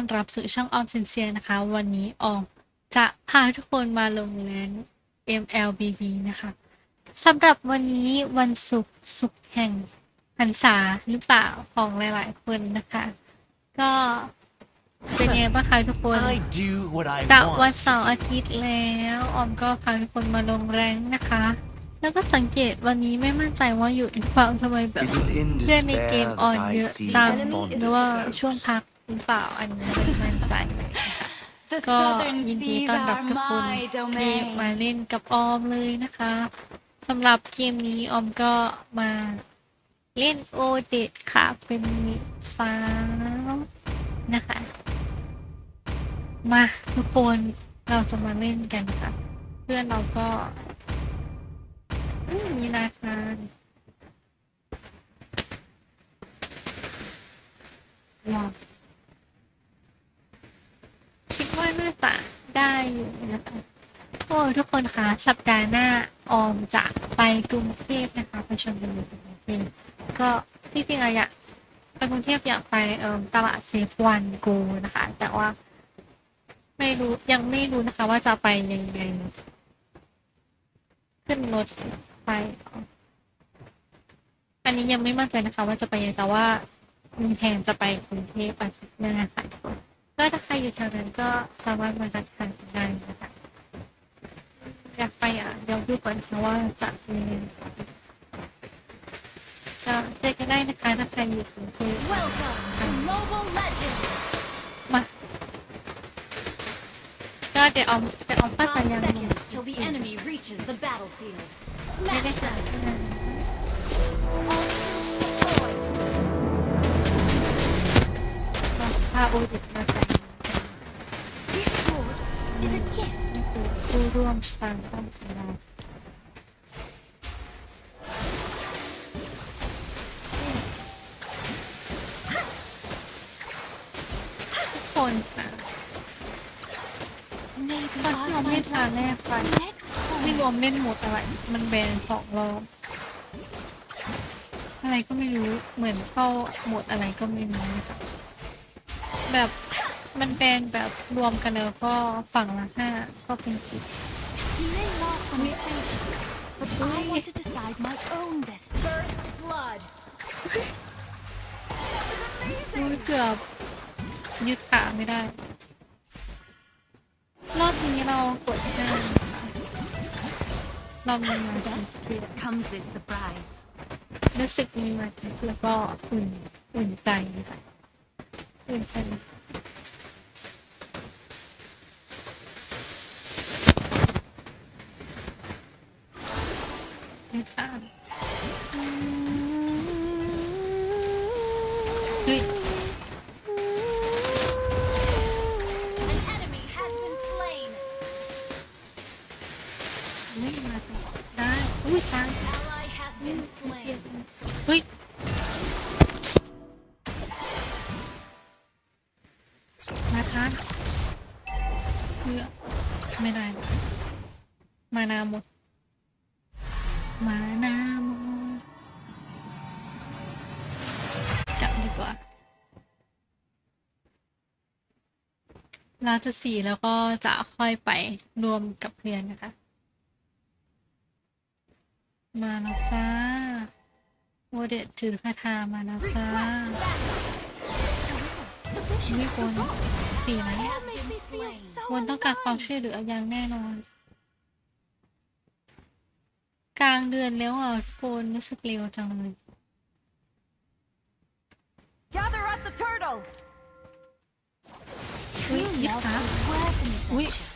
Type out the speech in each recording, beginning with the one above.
อนรับสู่ช่องออมเซนเซียนะคะ วันนี้ออมจะพาทุกคนมาลงแรง MLBB นะคะสำหรับวันนี้วันศุกร์ศุกร์แห่งพรรษาหรือเปล่าของหลาย ๆ คนนะคะ ก็เป็นไงบ้างคะทุกคน I do what I จากวัน want. เสาร์อาทิตย์แล้วออมก็พาทุกคนมาลงแรงนะคะ แล้วก็สังเกตวันนี้ไม่มั่นใจว่าอยู่อีกฝั่งทำไมแบบ It is in เพื่อนในเกม despair ออน that เย I อะ see จัง the หรือว่า fondest ช่วง hopes. พัก หรือเปล่าอันนี้ไม่มั่นใจเลย The ก็ southern ยินดี seas ต้อนรับ are ทุกคน my ที่มา domain. เล่นกับออมเลยนะคะสำหรับเกมนี้ออมก็มาเล่นโอเดตค่ะ เป็นสาวนะคะ มาทุกคนเราจะมาเล่นกันค่ะ เพื่อนเราก็อืมมีนาคารว้าว คิดว่าน่าจะได้อยู่นะคะโอ้ทุกคนคะสัปดาห์หน้าออมจะไปกรุงเทพนะคะไปชมบุรีกรุงเทพก็ที่จริงอะอยากไปกรุงเทพอยากไปเอ่อตลาดเซฟวันโกนะคะ แต่ว่า ไม่รู้ยังไม่รู้นะคะ ว่าจะไปยังไง ขึ้นรถไปอันนี้ยังไม่มั่นใจนะคะ ว่าจะไปยังไงแต่ว่ามีแผนจะไปกรุงเทพอาทิตย์หน้าค่ะทุกคน ก็ถ้าใครอยู่แถวนั้นก็สามารถมาทักทายกันได้นะคะอยากไปอะเดี๋ยวดูก่อนนะว่าจะมีก็เจอกันได้นะคะถ้าใครอยู่กรุงเทพ Welcome to Mobile Legends. มาก็เดี๋ยวเอาเดี๋ยวเอาป้าตา Five ยัง seconds till the enemy reaches the battlefield. ไม่ได้ Smash หา them. ที่ไหนก็พาโอดิตมาใส่ This sword is a gift. นี่คือผู้ร่วมสร้างความสำเร็จทุกคนค่ะ Maybe But I'll you find made her myself left one. next ไม่ร one. วมเล่นหมดอะไร มันแบนสองรอบ อะไรก็ไม่รู้ เหมือนเข้าหมดอะไรก็ไม่รู้นะคะแบบ มันแบนแบบรวมกันแล้วก็ฝั่งละห้าก็เป็นสิบ You may laugh when I say this, but I want to decide my own destiny. First blood. อุ้ยเกือบยึดขาไม่ได้ รอบนี้เรากดห้านะคะรอบนี้มาจากเทีย Comes with surprise. รู้สึกมีมาแล้วก็อุ่นอุ่นใจค่ะอุ่นใจ ไม่ผ่านเฮ้ย An enemy has been slain. ไม่มาได้ อุ้ยตาย Ally has been slain. เฮ้ย มาทานเพื่อไม่ได้ มานาหมด เราจะสี่แล้วก็จะค่อยไปรวมกับเพื่อนนะคะ มาแล้วจ้าโอเดตถือคาถามาแล้วจ้าไม่ควรสีนะควรต้องการความช่วยเหลืออย่างแน่นอน กลางเดือนแล้วอะทุกคนรู้สึกเร็วจังเลย อุ้ยยึดขา Worth an อุ้ย adventure.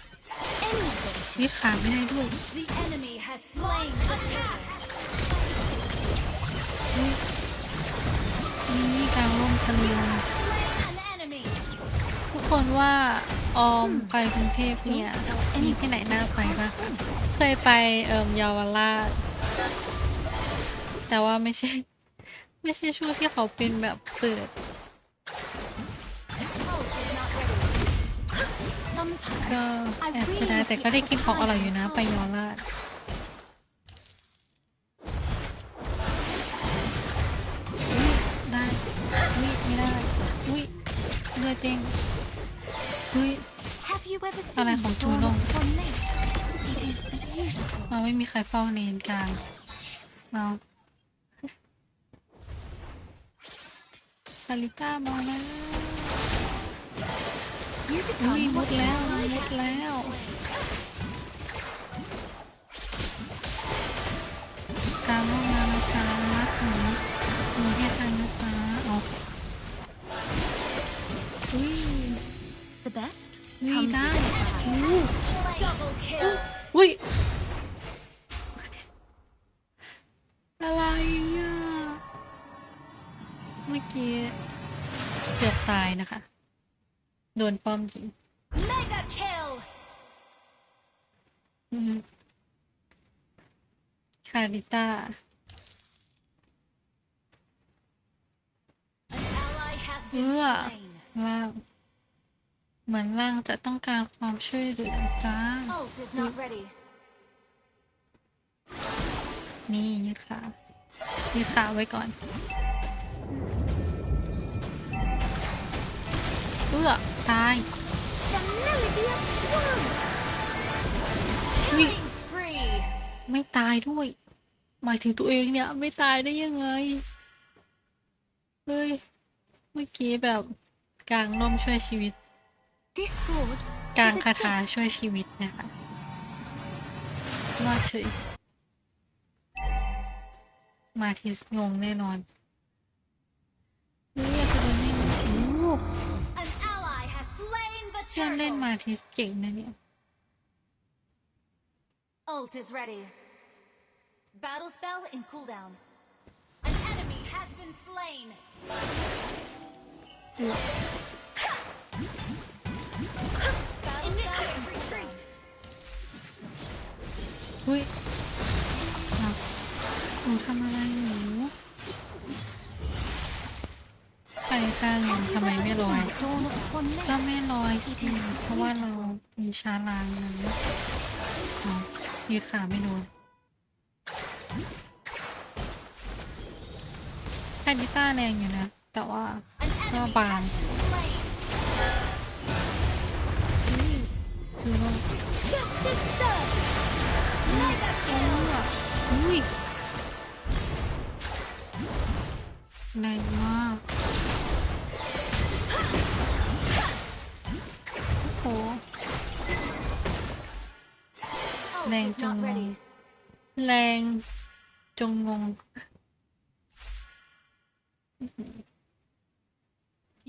Any adventure. ยึดขาไม่ได้ด้วย The enemy has slain the turtle. อุ้ยนี่กลางร่มเฉลียว Slain an enemy. ทุกคนว่าออมไปกรุงเทพเนี่ยมีที่ไหนน่าไปบ้างคะเคยไปเอ่มเยาวราชแต่ว่าไม่ใช่ ไม่ใช่ช่วงที่เขาเป็นแบบเปิด ก็ I แอบเสียดาย really แต่ก็ได้กินของอร่อยอยู่นะไปเยาวราชอุ๊ยได้อุ้ยไม่ได้อุ้ยเลือดเด้งเฮ้ย Have you ever อะไร seen ของ the จู dawn โน่ of Swan Lake? It is beautiful. เราไม่มีใครเฝ้าเนนกลางเราคาริต้ามาแล้ว You อุ้ย become มุ what ด you แล้ว are มุดแล้วกลางห้องน้ำนะจ๊ะหนูหนูให้ทันนะจ๊ะเอาอุ้ย The best อุ้ย comes ได้ with the prize. อู้ Double kill. อุ้ยอะไรอะเมื่อกี้เกือบตายนะคะ โดนป้อมยิง Mega kill. อืมคาริต้า An ally has been Yeah. slain. ล่างเหมือนล่างจะต้องการความช่วยเหลือจ้า Ult is not ready. นี่ยืดขายืดขาไว้ก่อนเอื้อ ตาย The melody of swans. อุ้ย Killing spree. ไม่ตายด้วย หมายถึงตัวเองเนี่ย ไม่ตายได้ยังไง เฮ้ย เมื่อกี้แบบกลางร่มช่วยชีวิต กลางคาถาช่วยชีวิตนะคะรอดเฉยมาทิสงงแน่นอน เพื่อนเล่น turtle. มาทิสเก่งนะเนี่ย Ult is ready. Battle spell in cooldown. An enemy has been slain. Initiate retreat. เฮ้ยอ้าวหนูทำอะไรหนูไป ข้างหนึ่ง Have you ทำไมไม่ลอย ก็ไม่ลอยสิเพราะว่าเรามีช้าลางนะอ๋อยืดขาไม่โดนแพนดิต้าแรงอยู่นะ แต่ว่า An No enemy ban. has been slain. นี่คือว่าอุ้ยแรงมาก โอ้โห Ult Nang is not Jong ready. แรงจงงง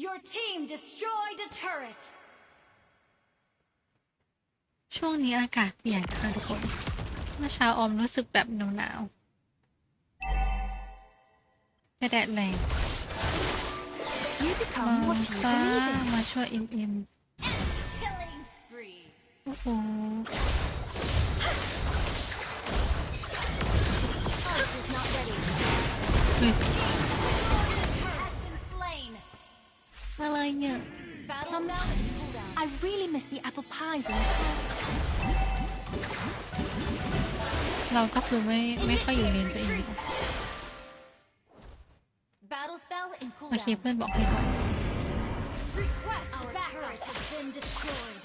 Your team destroyed a turret. ช่วงนี้อากาศเปลี่ยนค่ะทุกคน เมื่อเช้าออมรู้สึกแบบหนาวๆแต่แดดแรง You มา become what you จ้า believe in. มาช่วยเอ็มเอ็ม Killing spree. โอ้โห Ult is not ready. เฮ้ย Turret has been slain. อะไรเนี่ย Battle spell in cooldown. I really miss the apple pies in class. เราก็คือไม่ไม่ค่อยอยู่เลนตัวเองค่ะ Battle spell in โอเค cooldown. เพื่อนบอกให้ถอย Request Our turret has been destroyed.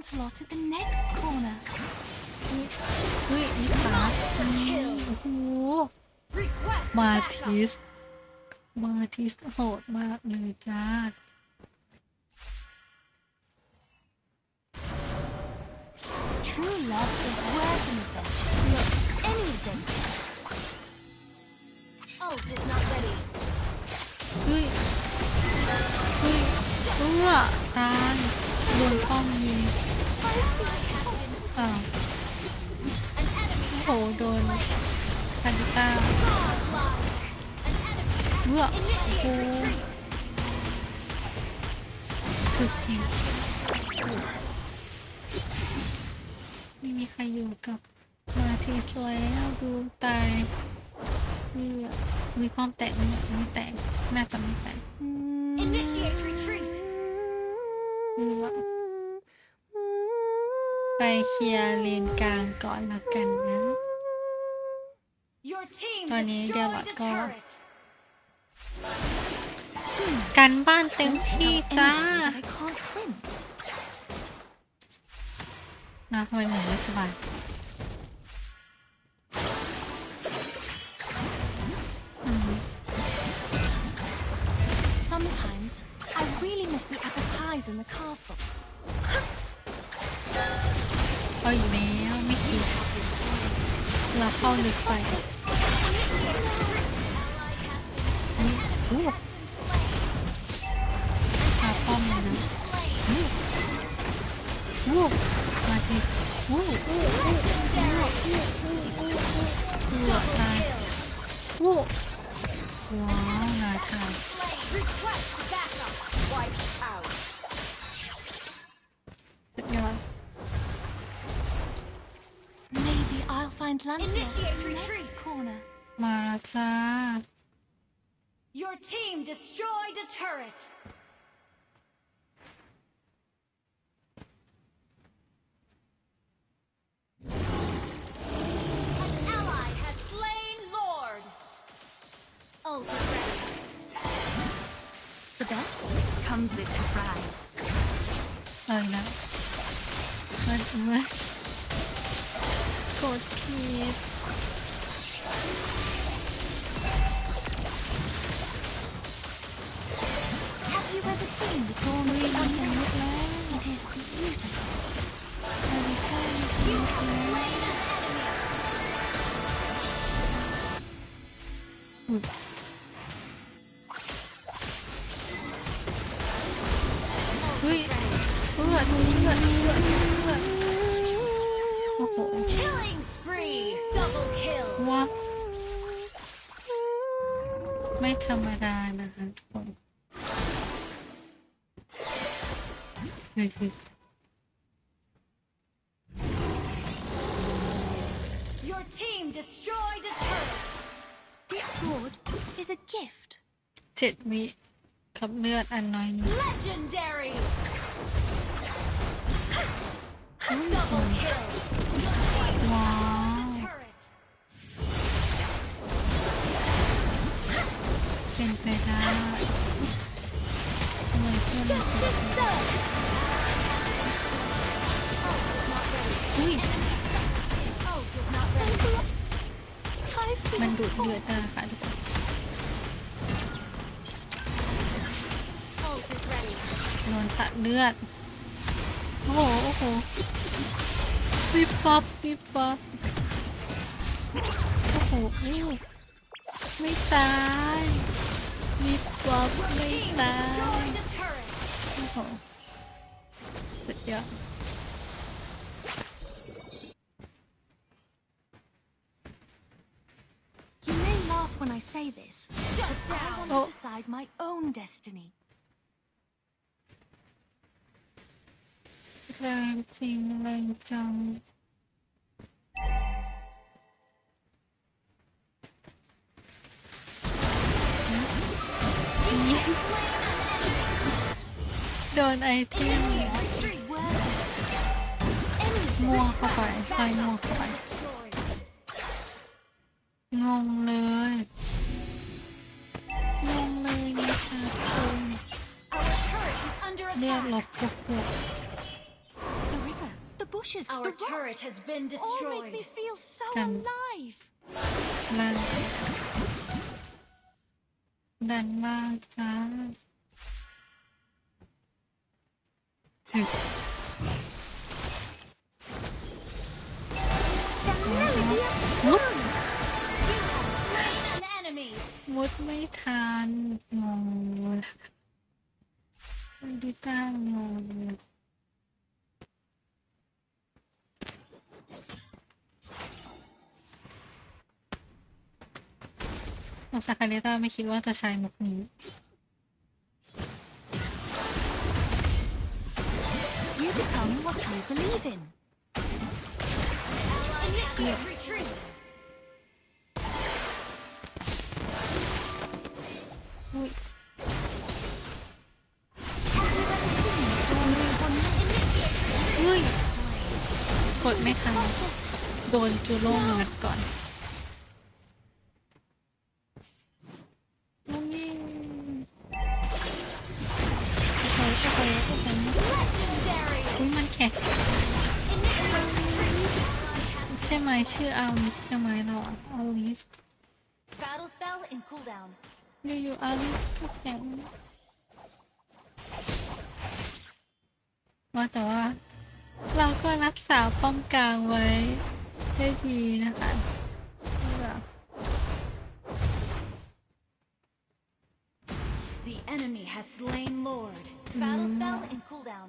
Lancelot at the next corner. เฮ้ยยิบขานี่โอ้โห Request มา backup. ทิส มาทิสโหดมากเลยจ้า True love is worth an adventure. Look, any adventure. Ult is not ready. เฮ้ยเฮ้ยเอื้อตายโดนป้อมยิง Ally has been อ้าวโอ้โหโดนคาริต้าเมื่อโอ้โหสุดจริงไม่มีใครอยู่กับมาทีสวยแล้วดูตายนี่อะมีความแตกมีม่แตกน่าจะไม่แตก Initiate retreat. นี่ว่าไปเคลียร์เลนกลางก่อนละกันนะ Your team Tony, destroyed dia a buat kau. turret. กันบ้านเต็มที่จ้า Anything, but I can't swim. นะทำไมหนูไม่สบาย เอาอยู่แล้วไม่คิดเราเข้าลึกไปอันนี้โอ้พาป้อมเลยนะโอ้มาทีสโอ้โอ้โอ้โอ้ตายโอ้ว้าวนาทา I'll find Lancelot Initiate in the retreat. next corner. มาแล้วจ้า Your team destroyed a turret. An ally has slain Lord. Ult is ready. The best comes with surprise. เอาอีกแล้วมันมัน กดผิด Have you ever seen the dawn of the unknown? It is beautiful. You have slain an enemy. เไม่ธรรมดานะคะทุกคนเฮ้ยเฮ้ย Your team destroyed a turret. This sword is a gift. เจ็ดวิกับเลือดอันน้อยนี้ Legendary. Double kill. เป็นไปได้ทำไมเพื่อนมันเสียอุ้ยมันดูดเลือดได้ค่ะทุกคนโดนตัดเลือด โอ้โห โอ้โหวิบปับวิบปับโอ้โหไม่ตาย วิบปับไม่ Team ตาย destroyed a turret. โอ้โหสุดยอด You may laugh when I say this, Shut but I down. want Oh. to decide my own destiny. แรงจริงแรงจัง ดนไอเทม Retreat. ม่วงเข้าไปใส่ม่วงเข้าไป Destroyed. งงเลย งงเลยนะคะคุณ Our turret is under เรียก attack. ลบพวกพวก The river, the bushes, Our the turret rocks, has been all make destroyed. me feel so Can- alive. ล่างดันล่างจ้าเฮ้ย มุดมุดไม่ทันงงเลยดิต้างงเลยโอซาคาเรต้าไม่คิดว่าจะใช้มุกนี้ become what you believe in. Initiate retreat. อุ้ย Have you ever seen the dawn of อุ้ย กดไม่ทัน โดนจูโร่งัดก่อน ใช่ไหมชื่ออาลิสใช่ไหมเราอะอาลิส Battle spell in cooldown. อยู่ๆอาลิสก็แข็งว่าแต่ว่า เราก็รักษาป้อมกลางไว้ได้ดีนะคะแบบ The enemy has slain Lord. Battle spell in cooldown.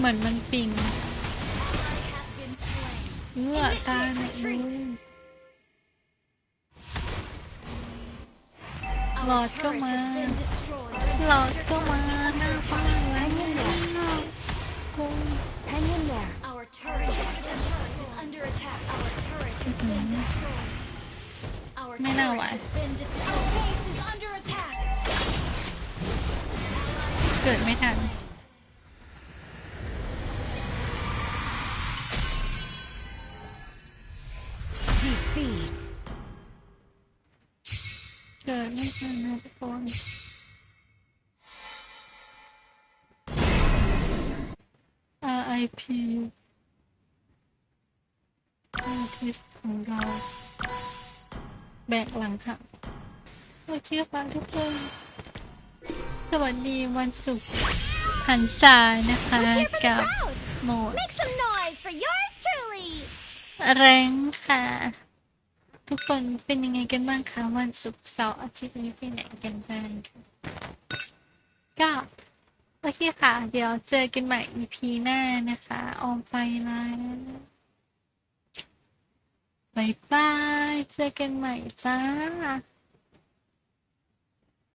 เฮ้ enemy. ยกดไม่ไปเหมือนมันปิง Ally has been slain. เลือตายหมดเลย Our Lord, turret come has on. been destroyed. หลอดก็มาหน้าบ้านแล้วโอ้ย Hang in there. Our turret, our turret is under attack. Our turret has been destroyed. Our May now turret what? has been destroyed. Our base is under attack. เกิดไม่ทัน ทันนะทุกคน RIP อาร์ติสของเรา แบกหลังค่ะโอเคค่ะทุกคน สวัสดีวันศุกร์หันษานะคะ Let's hear from the กับ crowd. โหมด Make some noise for yours truly. แรงค่ะ ทุกคนเป็นยังไงกันบ้างคะวันศุกร์เสาร์อาทิตย์นี้ไปไหนกันบ้างคะก็โอเคค่ะ เดี๋ยวเจอกันใหม่ EP หน้านะคะ ออมไปแล้วบายบาย เจอกันใหม่จ้า